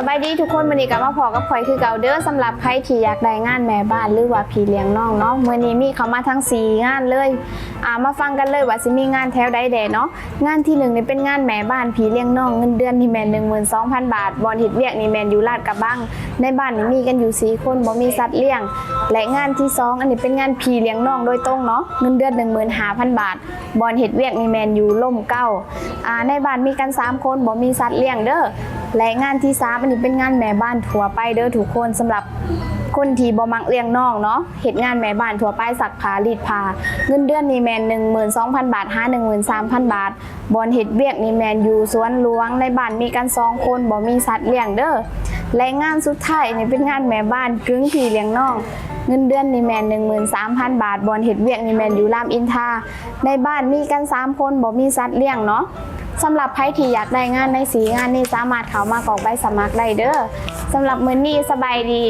สบายดีทุกคนวันนี้ก็มาพอกับข่อยคือเก่าเด้อสำหรับใครที่อยากได้งานแม่บ้านหรือว่าพี่เลี้ยงน้องเนาะมื้อนี้มีเขามาทั้งสี่งานเลยอ่ามาฟังกันเลยว่าสิมีงานแถวใดแดเนาะงานที่หนึ่งนี่เป็นงานแม่บ้านพี่เลี้ยงน้องเงินเดือนนี่แม่น12,000บาทบอลเฮ็ดเวียกนี่แมนอยู่ลาดกระบังในบ้านนี่มีกันอยู่สี่คนบ่มีสัตว์เลี้ยง และงานที่สองอันนี้เป็นงานพี่เลี้ยงน้องโดยตรงเนาะเงินเดือน15,000บาทบอลเฮ็ดเวียกนี่แมนอยู่ล่มเก้าอ่าในบ้านมีกันสามคนบ่มีสัตว์เลี้ยงเด้อและงานที่สามนนี้เป็นงานแม่บ้านทั่วไปเด้อทุกคนสำหรับคนที่บ่มักเลี้ยงน้องเนาะเฮ็ดงานแม่บ้านทั่วไปสักผ้ารีดผ้าเงินเดือนนี่แมน12,000 บาท หา 13,000 บาทบอนเฮ็ดเวียกนี่แมนอยู่สวนหลวงในบ้านมีกันสองคนบ่มีสัตว์เลี้ยงเด้อและงานสุดท้ายนี่เป็นงานแม่บ้านกึ่งพี่เลี้ยงน้องเงินเดือนนี่แมน13,000 บาทบอนเฮ็ดเวียกนี่แมนอยู่รามอินทาในบ้านมีกันสามคนบ่มีสัตว์เลี้ยงเนาะ สำหรับใครที่อยากได้งานในสีงานนี้สามารถเข้ามากรอกใบสมัครได้เด้อสำหรับมื้อนี้สบายดี